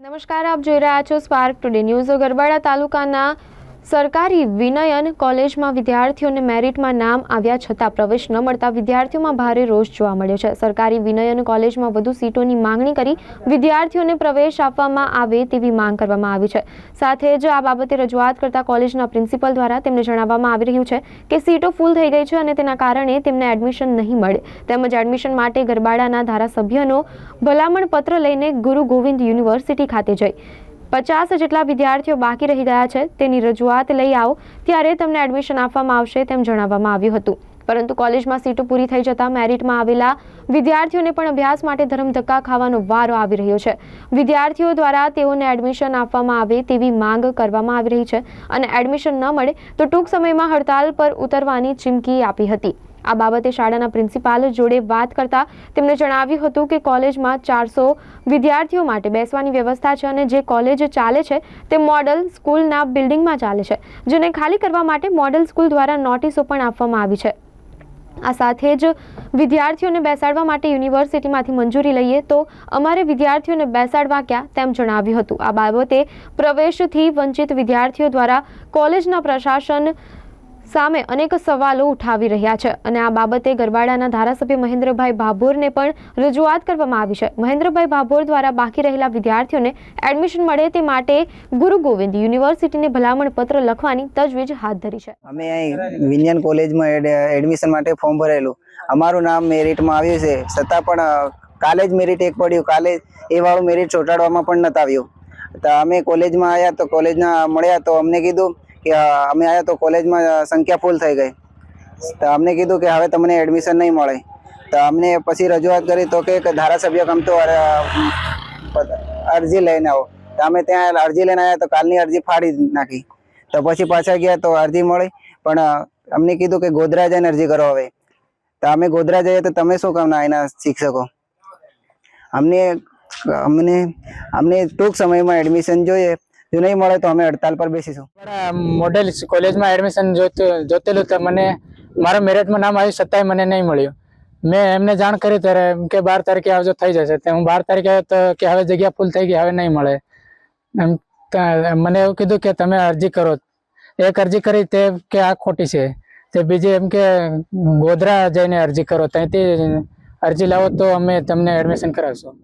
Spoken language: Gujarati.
નમસ્કાર આપ જોઈ રહ્યા છો સ્પાર્ક ટુડે ન્યૂઝ ગરબાડા તાલુકાના સરકારી વિનયન કોલેજમાં વિદ્યાર્થીઓને મેરિટમાં નામ આવ્યા છતાં પ્રવેશ ન મળતા વિદ્યાર્થીઓમાં ભારે રોષ જોવા મળ્યો છે. સરકારી વિનયન કોલેજમાં વધુ સીટોની માંગણી કરી વિદ્યાર્થીઓને પ્રવેશ આપવામાં આવે તેવી માંગ કરવામાં આવી છે. સાથે જ આ બાબતે રજૂઆત કરતા કોલેજના પ્રિન્સિપલ દ્વારા તેમને જણાવવામાં આવી રહ્યું છે કે સીટો ફૂલ થઈ ગઈ છે અને તેના કારણે તેમને એડમિશન નહીં મળે. તેમજ એડમિશન માટે ગરબાડાના ધારાસભ્યનો ભલામણ પત્ર લઈને ગુરુ ગોવિંદ યુનિવર્સિટી ખાતે જઈ પચાસ જેટલા વિદ્યાર્થીઓ બાકી રહી ગયા છે, તેની રજૂઆત લઈ આવો. ત્યારે તમને એડમિશન આપવામાં આવશે તેમ જણાવવામાં આવ્યું હતું. પરંતુ કોલેજમાં સીટો પૂરી થઈ જતાં મેરિટમાં આવેલા વિદ્યાર્થીઓને પણ અભ્યાસ માટે ધરમધક્કા ખાવાનો વારો આવી રહ્યો છે. વિદ્યાર્થીઓ દ્વારા તેઓને એડમિશન આપવામાં આવે તેવી માંગ કરવામાં આવી રહી છે અને એડમિશન ન મળે તો ટૂંક સમયમાં હડતાલ પર ઉતરવાની ચીમકી આપી હતી. આ બાબતે શાળાના પ્રિન્સિપાલ જોડે વાત કરતા તેમણે જણાવ્યું હતું કે કોલેજમાં ચારસો વિદ્યાર્થીઓ માટે બેસવાની વ્યવસ્થા છે અને જે કોલેજ ચાલે છે તે મોડલ સ્કૂલના બિલ્ડિંગમાં ચાલે છે, જેને ખાલી કરવા માટે મોડલ સ્કૂલ દ્વારા નોટિસો પણ આપવામાં આવી છે. આ સાથે જ વિદ્યાર્થીઓને બેસાડવા માટે યુનિવર્સિટીમાંથી મંજૂરી લઈએ તો અમારે વિદ્યાર્થીઓને બેસાડવા ક્યાં તેમ જણાવ્યું હતું. આ બાબતે પ્રવેશથી વંચિત વિદ્યાર્થીઓ દ્વારા કોલેજના પ્રશાસન સામે અનેક સવાલો ઉઠાવી રહ્યા છે અને આ બાબતે ગરબાડાના ધારાસભ્ય મહેન્દ્રભાઈ ભાભોરને પણ રજૂઆત કરવામાં આવી છે. મહેન્દ્રભાઈ ભાભોર દ્વારા બાકી રહેલા વિદ્યાર્થીઓને એડમિશન મળે તે માટે ગુરુ ગોવિંદ યુનિવર્સિટીને ભલામણ પત્ર લખવાની તજવીજ હાથ ધરી છે. અમે અહીં વિજ્ઞાન કોલેજમાં એડમિશન માટે ફોર્મ ભરેલું. અમારું નામ મેરિટમાં આવ્યું છે. છતાં પણ કાલે જ મેરિટ એક પડ્યું. કાલે એ વાળું મેરિટ ચોંટાડવામાં પણ નતું આવ્યું. તો અમે કોલેજમાં આવ્યા તો કોલેજના મળ્યા તો અમને કીધું કે અમે આવ્યા તો કોલેજમાં સંખ્યા ફૂલ થઈ ગઈ. તો અમને કીધું કે, હવે તમને એડમિશન નહીં મળે. તો અમને પછી રજૂઆત કરી તો કે ધારાસભ્ય ગમતો અરજી લઈને આવો. તો અમે ત્યાં અરજી લઈને આવ્યા તો કાલની અરજી ફાડી નાખી. તો પછી પાછા ગયા તો અરજી મળી. પણ અમને કીધું કે, ગોધરા જઈને અરજી કરો હવે. તો અમે ગોધરા જઈએ તો તમે શું કામ ના એના શિક્ષકો? અમને અમને અમને ટૂંક સમયમાં એડમિશન જોઈએ. જો નહીં મળે તો અમે હડતાલ પર બેસીશું. મોડેલ કોલેજમાં એડમિશન જોતું, જોતેલું તો મને, મારા મેરિટમાં નામ આવ્યું છતાંય મને નહીં મળ્યું. મેં એમને જાણ કરી ત્યારે એમ કે બાર તારીખે આવજો, થઈ જશે. તો હું બાર તારીખે આવ્યો તો કે હવે જગ્યા ફૂલ થઈ ગઈ, હવે નહીં મળે. એમ મને એવું કીધું કે તમે અરજી કરો. એક અરજી કરી તે કે આ ખોટી છે. તે બીજી એમ કે ગોધરા જઈને અરજી કરો. ત્યાંથી અરજી લાવો તો અમે તમને એડમિશન કરાવશું.